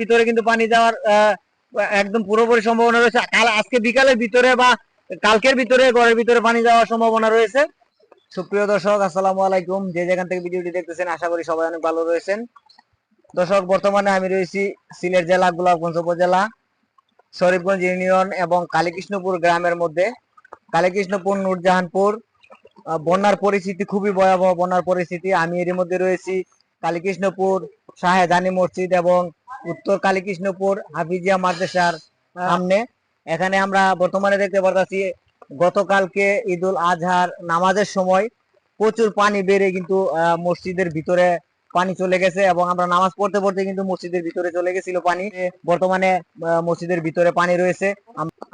ভিতরে কিন্তু পানি যাওয়ার একদম পুরোপুরি সম্ভাবনা রয়েছে। কাল আজকে বিকালের ভিতরে বা কালকের ভিতরে ঘরের ভিতরে পানি যাওয়ার সম্ভাবনা রয়েছে। সুপ্রিয় দর্শক, আসসালামু আলাইকুম। যে যেখান থেকে ভিডিওটি দেখতেছেন, আশা করি সবাই অনেক ভালো রয়েছেন। দর্শক, বর্তমানে আমি রয়েছি সিলেট জেলা, গোলাপগঞ্জ উপজেলা, শরীফগঞ্জ ইউনিয়ন এবং কালীকৃষ্ণপুর গ্রামের মধ্যে। কালীকৃষ্ণপুর, নূরজাহানপুর বন্যার পরিস্থিতি খুবই ভয়াবহ বন্যার পরিস্থিতি। আমি এর মধ্যে রয়েছি কালীকৃষ্ণপুর শাহেদানি মসজিদ এবং উত্তর কালীকৃষ্ণপুর হাফিজিয়া মাদ্রাসার সামনে। এখানে আমরা বর্তমানে দেখতে পারতাছি, গতকালকে ঈদুল আজহার নামাজের সময় প্রচুর পানি বেড়ে কিন্তু মসজিদের ভিতরে পানি চলে গেছে এবং আমরা নামাজ পড়তে পড়তে কিন্তু মসজিদের ভিতরে চলে গেছিল পানি। বর্তমানে মসজিদের ভিতরে পানি রয়েছে।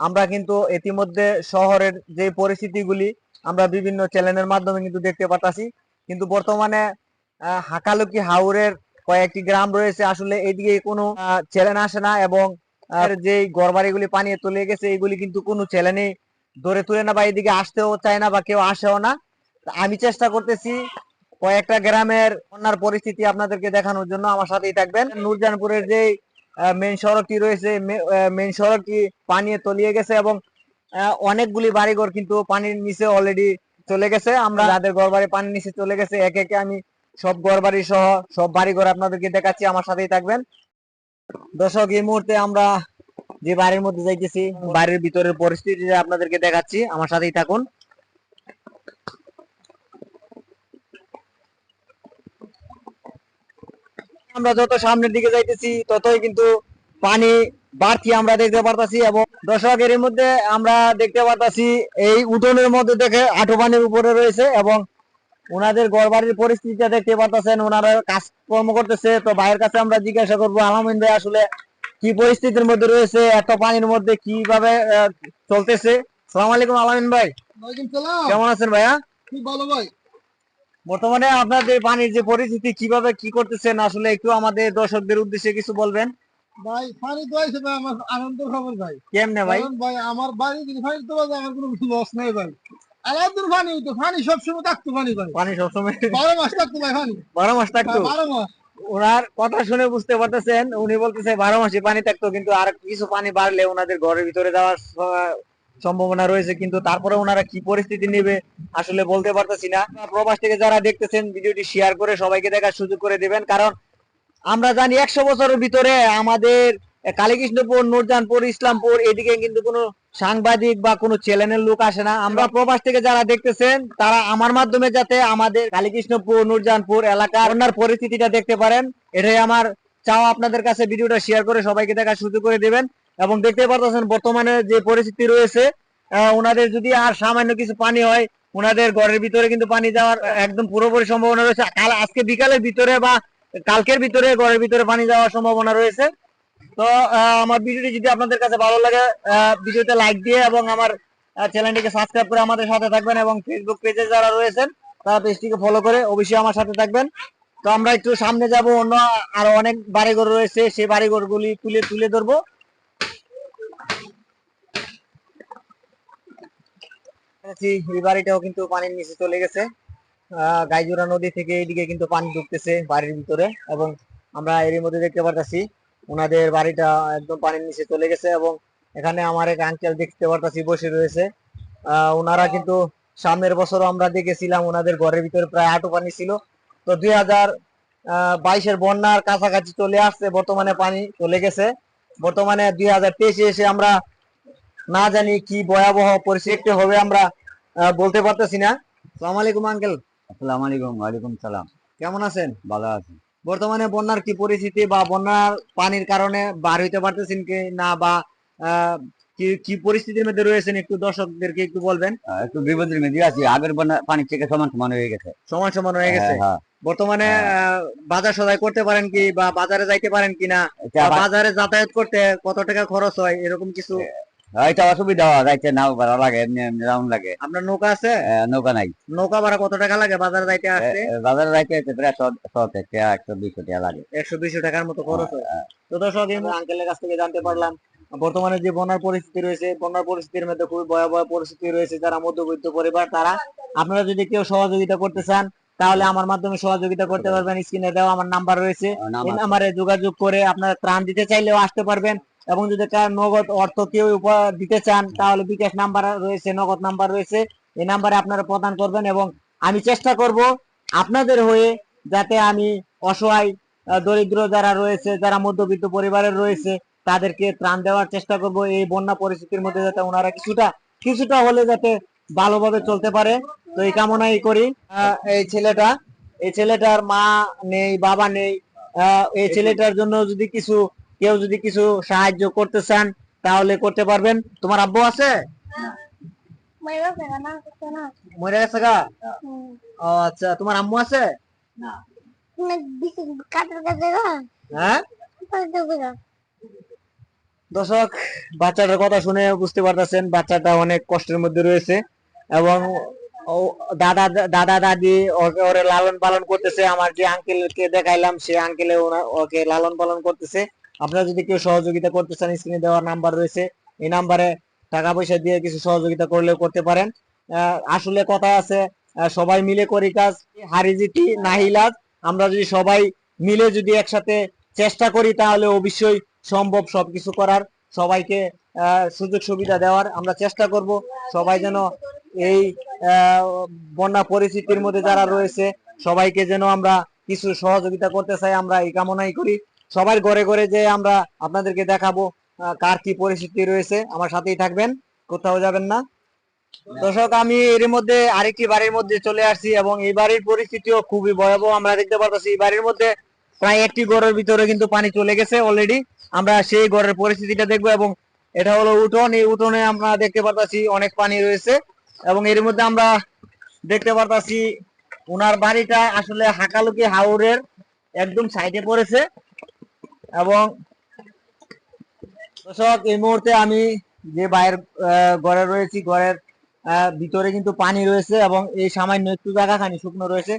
আমরা কিন্তু ইতিমধ্যে শহরের যে পরিস্থিতিগুলি আমরা বিভিন্ন চ্যানেলের মাধ্যমে কিন্তু দেখতে পাচ্ছি কিন্তু বর্তমানে হাকালুকি হাওরের কয়েকটি গ্রাম রয়েছে। আসলে এদিকে কোনো চ্যানেল আসে না এবং যে ঘরবাড়িগুলি পানি চলে গেছে, এগুলি কিন্তু কোনো চ্যানেলই ধরে তুলে না বা এদিকে আসতেও চায় না বা কেউ আসেও না। আমি চেষ্টা করতেছি কয়েকটা গ্রামের বন্যার পরিস্থিতি আপনাদেরকে দেখানোর জন্য। আমার সাথেই থাকবেন। নূরজানপুরের যে মেইন সড়কটি রয়েছে মেন সড়কটি পানি তলিয়ে গেছে এবং অনেকগুলি বাড়িঘর কিন্তু পানির নিচে অলরেডি চলে গেছে। আমরা যাদের ঘর বাড়ি পানির নিচে চলে গেছে, একে একে আমি সব ঘর বাড়ি সহ সব বাড়ি ঘর আপনাদেরকে দেখাচ্ছি, আমার সাথেই থাকবেন। দর্শক, এই মুহূর্তে আমরা যে বাড়ির মধ্যে যাইতেছি, বাড়ির ভিতরের পরিস্থিতি আপনাদেরকে দেখাচ্ছি, আমার সাথেই থাকুন। আমরা যত সামনের দিকে যাইতেছি, ততই কিন্তু পানি বাড়তি আমরা দেখতে পারতাছি এবং দর্শকের এর মধ্যে আমরা দেখতে পারতাছি, এই উঠোনের মধ্যে দেখে আঠো পানির উপরে রয়েছে এবং ওনাদের ঘর বাড়ির পরিস্থিতিটা দেখতে পারতেছেন ওনারা কাজকর্ম করতেছে। তো ভাইয়ের কাছে আমরা জিজ্ঞাসা করব আলামিন ভাই আসলে কি পরিস্থিতির মধ্যে রয়েছে এত পানির মধ্যে কীভাবে চলতেছে? সালাম আলাইকুম আলামিন ভাই। কেমন আছেন ভাইয়া? খুব ভালো ভাই। বর্তমানে আপনাদের পানির যে পরিস্থিতি কীভাবে কি করতেছেন? আসলে একটু আমাদের দর্শকদের উদ্দেশ্যে কিছু বলবেন। ভাই পানি তো আইছে ভাই আমার আনন্দ খবর ভাই। কেমনে ভাই? ভাই আমার বাড়ি পানি তো আমার কোনো লস নাই ভাই। আলাদুর পানি তো পানি সবসময় থাকতো পানি ভাই। পানি সবসময়। বারো মাস থাকতো ভাই পানি বারো মাস থাকতো। বারো মাস। ওনার কথা শুনে বুঝতে পারতেছেন উনি বলতেছে বারো মাসে পানি থাকতো কিন্তু আর কিছু পানি বাড়লে ওনাদের ঘরের ভিতরে যাওয়ার সম্ভাবনা রয়েছে কিন্তু তারপরে ওনারা কি পরিস্থিতি নেবে আসলে বলতে পারতেছি না। প্রবাস থেকে যারা দেখতেছেন ভিডিওটি শেয়ার করে সবাইকে দেখার সুযোগ করে দিবেন কারণ আমরা জানি একশো বছরের ভিতরে আমাদের কালীকৃষ্ণপুর, নূরজানপুর, ইসলামপুর, এদিকে কিন্তু কোনো সাংবাদিক বা কোনো চ্যানেলের লোক আসে না। আমরা প্রবাস থেকে যারা দেখতেছেন, তারা আমার মাধ্যমে যাতে আমাদের কালীকৃষ্ণপুর, নূরজানপুর এলাকার বন্যার পরিস্থিতিটা দেখতে পারেন। এটাই আমার চাও আপনাদের কাছে ভিডিওটা শেয়ার করে সবাইকে দেখার সুযোগ করে দিবেন। এবং দেখতে পারতেছেন বর্তমানে যে পরিস্থিতি রয়েছে ওনাদের যদি আর সামান্য কিছু পানি হয়, ওনাদের ঘরের ভিতরে কিন্তু পানি যাওয়ার একদম পুরোপুরি সম্ভাবনা রয়েছে। কাল আজকে বিকালের ভিতরে বা কালকের ভিতরে ঘরের ভিতরে পানি যাওয়ার সম্ভাবনা রয়েছে। তো আমার ভিডিওটি যদি আপনাদের কাছে ভালো লাগে ভিডিওতে লাইক দিয়ে এবং আমার চ্যানেলটিকে সাবস্ক্রাইব করে আমাদের সাথে থাকবেন এবং ফেসবুক পেজে যারা রয়েছেন, তারা পেজটিকে ফলো করে অবশ্যই আমার সাথে থাকবেন। তো আমরা একটু সামনে যাব, অন্য আরও অনেক বাড়িঘর রয়েছে, সেই বাড়িঘরগুলি তুলে তুলে ধরবো। এই বাড়িটাও কিন্তু পানির নিচে চলে গেছে। গাইজোড়া নদী থেকে এইদিকে কিন্তু পানি ঢুকতেছে বাড়ির ভিতরে এবং আমরা এর মধ্যে দেখতে পারতাছি। ওনাদের বাড়িটা একদম পানির নিচে চলে গেছে এবং এখানে আমার এক আঙ্কেল দেখতে পারতাছি বসে রয়েছে। ওনারা কিন্তু সামনের বছর আমরা দেখেছিলাম ওনাদের ঘরের ভিতরে প্রায় আটু পানি ছিল। তো দুই হাজার বাইশের বন্যার কাছাকাছি চলে আসছে বর্তমানে পানি চলে গেছে। বর্তমানে দুই হাজার তেইশে এসে আমরা না জানি কি ভয়াবহ পরিস্থিতি হবে আমরা বলতে পারতেছি না। সালাম আলাইকুম আঙ্কেল আসসালামু আলাইকুম ওয়ালাইকুম সালাম। কেমন আছেন? ভালো আছি। বর্তমানে বন্যার কি পরিস্থিতি বা বন্যার পানির কারণে বার হইতে পারতেছেন কি না বা কি পরিস্থিতির মধ্যে রয়েছেন একটু দর্শকদেরকে একটু বলবেন? একটু বিপদের মধ্যে আছি। আগের বন্যা পানির থেকে সমান সমান হয়ে গেছে। সমান সমান হয়ে গেছে? হ্যাঁ, হ্যাঁ। বর্তমানে হ্যাঁ। আহ, বাজার সদাই করতে পারেন কি বা বাজারে যাইতে পারেন কিনা? বাজারে যাতায়াত করতে কত টাকা খরচ হয়? এরকম কিছু হ্যাঁ, এটা অসুবিধা হয় যাইতে নাও ভাড়া লাগে এমনি এমনি রাউন্ড লাগে। আপনার নৌকা আছে? নৌকা নাই। নৌকা ভাড়া কত টাকা লাগে? বাজারে যাইতে আসতে? বাজারে যাইতে হচ্ছে প্রায় শ- একশো টাকা লাগে। একশো টাকার মতো খরচ হয়। তো দর্শক আঙ্কেলের কাছ থেকে জানতে পারলাম বর্তমানে যে বন্যার পরিস্থিতি রয়েছে বন্যার পরিস্থিতির মধ্যে খুবই ভয়াবহ পরিস্থিতি রয়েছে যারা মধ্যবিত্ত পরিবার তারা। আপনারা যদি কেউ সহযোগিতা করতে চান তাহলে আমার মাধ্যমে সহযোগিতা করতে পারবেন। স্ক্রিনে দেওয়া আমার নাম্বার রয়েছে। এই নাম্বারে যোগাযোগ করে আপনারা ত্রাণ দিতে চাইলেও আসতে পারবেন। এবং যদি কার নগদ অর্থ কেউ উপহার দিতে চান, তাহলে বিকাশ নাম্বার রয়েছে, নগদ নাম্বার রয়েছে। এই নাম্বারে আপনারা প্রদান করবেন এবং আমি চেষ্টা করব আপনাদের হয়ে যাতে আমি অসহায় দরিদ্র যারা রয়েছে, যারা মধ্যবিত্ত পরিবারের রয়েছে, তাদেরকে ত্রাণ দেওয়ার চেষ্টা করব। এই বন্যা পরিস্থিতির মধ্যে যাতে ওনারা কিছুটা কিছুটা হলে যাতে ভালোভাবে চলতে পারে। তো এই কামনাই করি। এই ছেলেটা, এই ছেলেটার মা নেই, বাবা নেই। এই ছেলেটার জন্য যদি কিছু কেউ যদি কিছু সাহায্য করতে চান তাহলে করতে পারবেন। তোমার আব্বু আছে. মরে গেছে গা. ও আচ্ছা তোমার আম্মু আছে. হ্যাঁ? দর্শক বাচ্চাটার কথা শুনে বুঝতে পারতেছেন বাচ্চাটা অনেক কষ্টের মধ্যে রয়েছে। এবং দাদা দাদা দাদি ওকে ওরে লালন পালন করতেছে। আমার যে আঙ্কেলকে দেখাইলাম সে আঙ্কেলে ওকে লালন পালন করতেছে। আপনারা যদি কেউ সহযোগিতা করতে চান স্ক্রিনে দেওয়ার নাম্বার রয়েছে। এই নাম্বারে টাকা পয়সা দিয়ে কিছু সহযোগিতা করলেও করতে পারেন। আসলে কথা আছে সবাই মিলে করি কাজ। হারিজিতি নাহিলাজ আমরা যদি সবাই মিলে যদি একসাথে চেষ্টা করি, তাহলে অবশ্যই সম্ভব সবকিছু করার। সবাইকে সুযোগ সুবিধা দেওয়ার আমরা চেষ্টা করব। সবাই যেন এই বন্যা পরিস্থিতির মধ্যে যারা রয়েছে, সবাইকে যেন আমরা কিছু সহযোগিতা করতে চাই, আমরা এই কামনাই করি। সবার ঘরে ঘরে যে আমরা আপনাদেরকে দেখাবো কার কি পরিস্থিতি রয়েছে, আমার সাথেই থাকবেন, কোথাও যাবেন না। দর্শক, আমি এর মধ্যে আরেকটি বাড়ির মধ্যে চলে আসছি এবং এই বাড়ির পরিস্থিতিও খুবই ভয়াবহ। আমরা দেখতে পারতেছি, এই বাড়ির মধ্যে প্রায় একটি ঘরের ভিতরে কিন্তু পানি চলে গেছে অলরেডি আমরা সেই ঘরের পরিস্থিতিটা দেখব এবং এটা হলো উঠোন। এই উঠোনে আমরা দেখতে পারতাছি অনেক পানি রয়েছে এবং এর মধ্যে আমরা দেখতে পারতাছি ওনার বাড়িটা আসলে হাকালুকি হাওরের একদম সাইডে পড়েছে। এবং দর্শক, এই মুহূর্তে আমি যে বাইরের ঘরে রয়েছি, ঘরের ভিতরে কিন্তু পানি রয়েছে এবং এই সামান্য একটু জায়গা খানি শুকনো রয়েছে।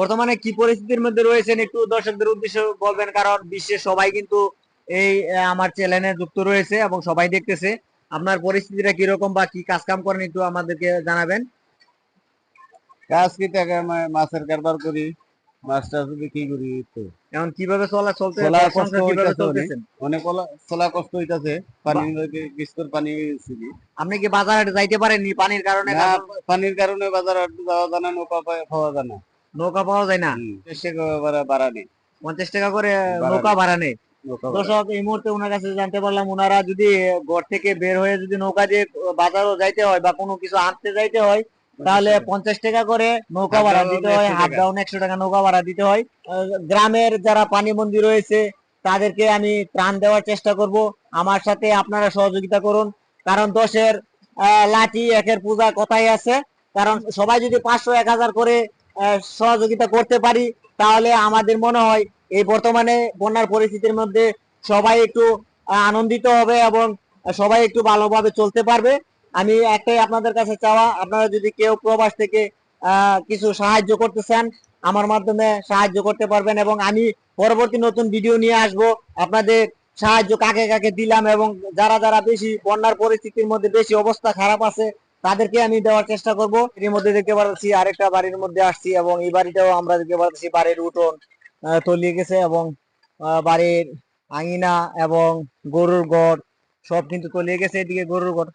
বর্তমানে কি পরিস্থিতির মধ্যে রয়েছেন একটু দর্শকদের উদ্দেশ্যে বলবেন? কারণ বিশ্বের সবাই কিন্তু এই আমার চ্যানেলে যুক্ত রয়েছে এবং সবাই দেখতেছে। আপনার পরিস্থিতিটা কীরকম বা কি কাজ কাম করেন একটু আমাদেরকে জানাবেন। কাজ কি মাছের কারবার করি। মাছটা বিক্রি করি তো। এখন কীভাবে চলা চলতে চলা কষ্ট হইতাছে অনেক। চলতেছেন? অনেক ওলা- চলা কষ্ট হইতাছে। পানি লইকে পানি ছিলি। আপনি কি বাজারে যাইতে পারেননি পানির কারণে? পানির কারণে বাজার আর যাওয়া জানা নৌকা পায় জানা। নৌকা পাওয়া যায় না? সে বাড়া নেই। পঞ্চাশ টাকা করে নৌকা ভাড়া নেই। দর্শক এই মুহূর্তে ওনার কাছে জানতে পারলাম ওনারা যদি ঘর থেকে বের হয়ে যদি নৌকা দিয়ে বাজারও যাইতে হয় বা কোনো কিছু আনতে যাইতে হয় তাহলে পঞ্চাশ টাকা করে নৌকা ভাড়া দিতে হয় হাফ ডাউন একশো টাকা নৌকা ভাড়া দিতে হয়। গ্রামের যারা পানিবন্দী রয়েছে তাদেরকে আমি ত্রাণ দেওয়ার চেষ্টা করব। আমার সাথে আপনারা সহযোগিতা করুন। কারণ দশের লাঠি একের পূজা কথাই আছে। কারণ সবাই যদি পাঁচশো এক হাজার করে সহযোগিতা করতে পারি তাহলে আমাদের মনে হয় এই বর্তমানে বন্যার পরিস্থিতির মধ্যে সবাই একটু আনন্দিত হবে এবং সবাই একটু ভালোভাবে চলতে পারবে। আমি একটাই আপনাদের কাছে চাওয়া, আপনারা যদি কেউ প্রবাস থেকে কিছু সাহায্য করতে চান, আমার মাধ্যমে সাহায্য করতে পারবেন এবং আমি পরবর্তী নতুন ভিডিও নিয়ে আসব। আপনাদের সাহায্য কাকে কাকে দিলাম এবং যারা যারা বেশি বন্যার পরিস্থিতির মধ্যে বেশি অবস্থা খারাপ আছে, তাদেরকে আমি দেওয়ার চেষ্টা করব। এর মধ্যে দেখতে পাচ্ছি আরেকটা বাড়ির মধ্যে আসছি এবং এই বাড়িটাও আমরা দেখতে পাচ্ছি বাড়ির উঠোন তলিয়ে গেছে এবং বাড়ির আঙিনা এবং গরুর গড় সব কিন্তু তলিয়ে গেছে, এদিকে গরুর গড়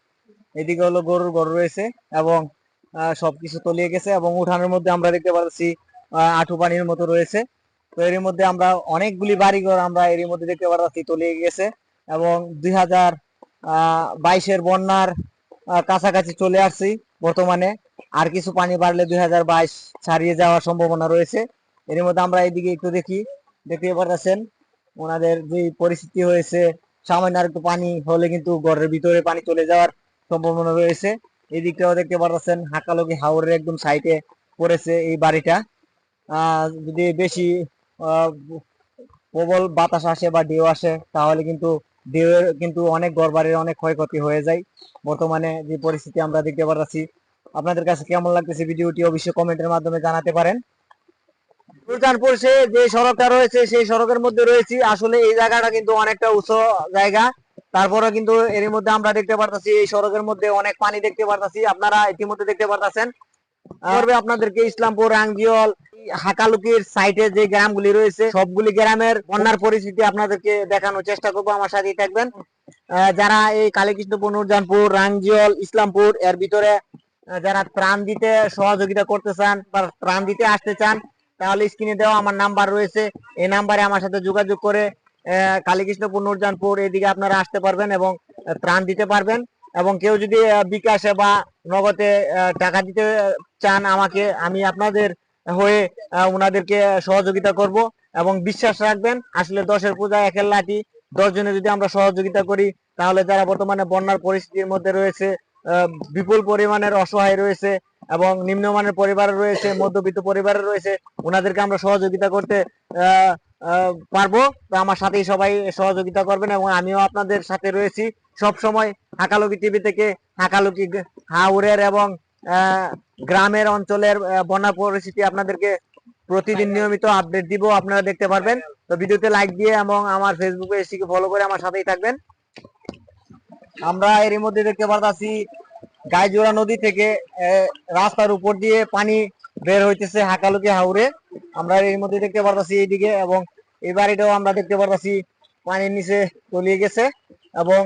এদিকে হলো গরুর গড় রয়েছে এবং সবকিছু তলিয়ে গেছে এবং উঠানের মধ্যে আমরা দেখতে পাচ্ছি আঁঠু পানির মতো রয়েছে। তো এর মধ্যে আমরা অনেকগুলি বাড়িঘর আমরা এর মধ্যে দেখতে পাচ্ছি তলিয়ে গেছে এবং দুই হাজার বাইশের বন্যার কাছাকাছি চলে আসছি বর্তমানে। আর কিছু পানি বাড়লে দুই হাজার বাইশ ছাড়িয়ে যাওয়ার সম্ভাবনা রয়েছে। এর মধ্যে আমরা এদিকে একটু দেখি, দেখতে পাচ্ছেন ওনাদের যে পরিস্থিতি হয়েছে, সামান্য আর একটু পানি হলে কিন্তু ঘরের ভিতরে পানি চলে যাওয়ার সম্ভাবনা রয়েছে। এদিকটাও দেখতে পাচ্ছেন হাকালকি হাওরের একদম সাইডে পড়েছে এই বাড়িটা। যদি বেশি প্রবল বাতাস আসে বা ঢেউ আসে, তাহলে কিন্তু ঢেউয়ের কিন্তু অনেক ঘর বাড়ির অনেক ক্ষয়ক্ষতি হয়ে যায়। বর্তমানে যে পরিস্থিতি আমরা দেখতে পাচ্ছি আপনাদের কাছে কেমন লাগতেছে ভিডিওটি অবশ্যই কমেন্টের মাধ্যমে জানাতে পারেন। সুলতানপুর সে যে সড়কটা রয়েছে, সেই সড়কের মধ্যে রয়েছি। আসলে এই জায়গাটা কিন্তু অনেকটা উঁচু জায়গা। তারপরে কিন্তু এর মধ্যে আমরা দেখতে পারতাছি, এই সড়কের মধ্যে অনেক পানি দেখতে পারতাছি। আপনারা ইতিমধ্যে দেখতে পারতাছেন। করবে আপনাদেরকে ইসলামপুর রাঙ্গিয়ল হাকালুকির সাইটে যে গ্রামগুলি রয়েছে, সবগুলি গ্রামের বন্যার পরিস্থিতি আপনাদেরকে দেখানোর চেষ্টা করব। আমার সাথেই থাকবেন। যারা এই কালীকৃষ্ণপুর, নুরজানপুর রাঙ্গিয়ল ইসলামপুর, এর ভিতরে যারা ত্রাণ দিতে সহযোগিতা করতে চান বা ত্রাণ দিতে আসতে চান, তাহলে স্ক্রিনে দেওয়া আমার নাম্বার রয়েছে। এই নাম্বারে আমার সাথে যোগাযোগ করে আহ, কালীকৃষ্ণপুর নুরজানপুর এদিকে আপনারা আসতে পারবেন এবং ত্রাণ দিতে পারবেন এবং কেউ যদি বিকাশে বা নগদে টাকা দিতে চান আমাকে আমি আপনাদের হয়ে ওনাদেরকে সহযোগিতা করব এবং বিশ্বাস রাখবেন আসলে দশের পূজা একের লাঠি দশ জনে যদি আমরা সহযোগিতা করি তাহলে যারা বর্তমানে বন্যার পরিস্থিতির মধ্যে রয়েছে বিপুল পরিমাণের অসহায় রয়েছে এবং নিম্নমানের পরিবার রয়েছে, মধ্যবিত্ত পরিবার রয়েছে ওনাদেরকে আমরা সহযোগিতা করতে পারব। তো আমার সাথেই সবাই সহযোগিতা করবেন এবং আমিও আপনাদের সাথে রয়েছি। সব সময় হাকালুকি টিভি থেকে হাকালুকি হাওরের এবং গ্রামের অঞ্চলের বন্যা পরিস্থিতি আপনাদেরকে প্রতিদিন নিয়মিত আপডেট দিব, আপনারা দেখতে পারবেন। তো ভিডিওতে লাইক দিয়ে এবং আমার ফেসবুক পেজটিকে ফলো করে আমার সাথেই থাকবেন। আমরা এরই মধ্যে দেখতে পারতাছি গাইজোড়া নদী থেকে রাস্তার উপর দিয়ে পানি বের হইতেছে হাকালুকি হাওরে। আমরা এর মধ্যে দেখতে পারতাছি এইদিকে এবং এই বাড়িটাও আমরা দেখতে পারতাছি পানির নিচে তলিয়ে গেছে এবং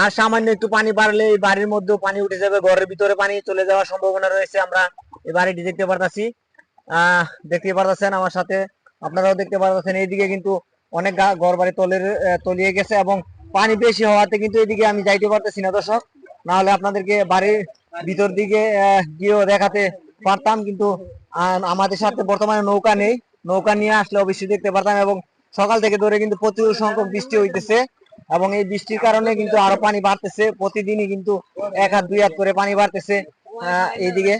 আর সামান্য একটু পানি বাড়লে এই বাড়ির মধ্যেও পানি উঠে যাবে, ঘরের ভিতরে পানি চলে যাওয়ার সম্ভাবনা রয়েছে আমরা এই বাড়িটি দেখতে পারতাছি। আহ দেখতে পারতেছেন আমার সাথে, আপনারাও দেখতে পারতেছেন, এইদিকে কিন্তু অনেক ঘর বাড়ি তলের তলিয়ে গেছে এবং পানি বেশি হওয়াতে কিন্তু এদিকে আমি যাইতে পারতেছি না, দর্শক। না হলে আপনাদেরকে বাড়ির ভিতর দিকে গিয়েও দেখাতে পারতাম, কিন্তু আমাদের সাথে বর্তমানে নৌকা নেই। নৌকা নিয়ে আসলে অবশ্যই দেখতে পারতাম এবং সকাল থেকে ধরে কিন্তু প্রচুর সংখ্যক বৃষ্টি হইতেছে এবং এই বৃষ্টির কারণে কিন্তু আরও পানি বাড়তেছে। প্রতিদিনই কিন্তু এক হাত, দুই হাত করে পানি বাড়তেছে এইদিকে।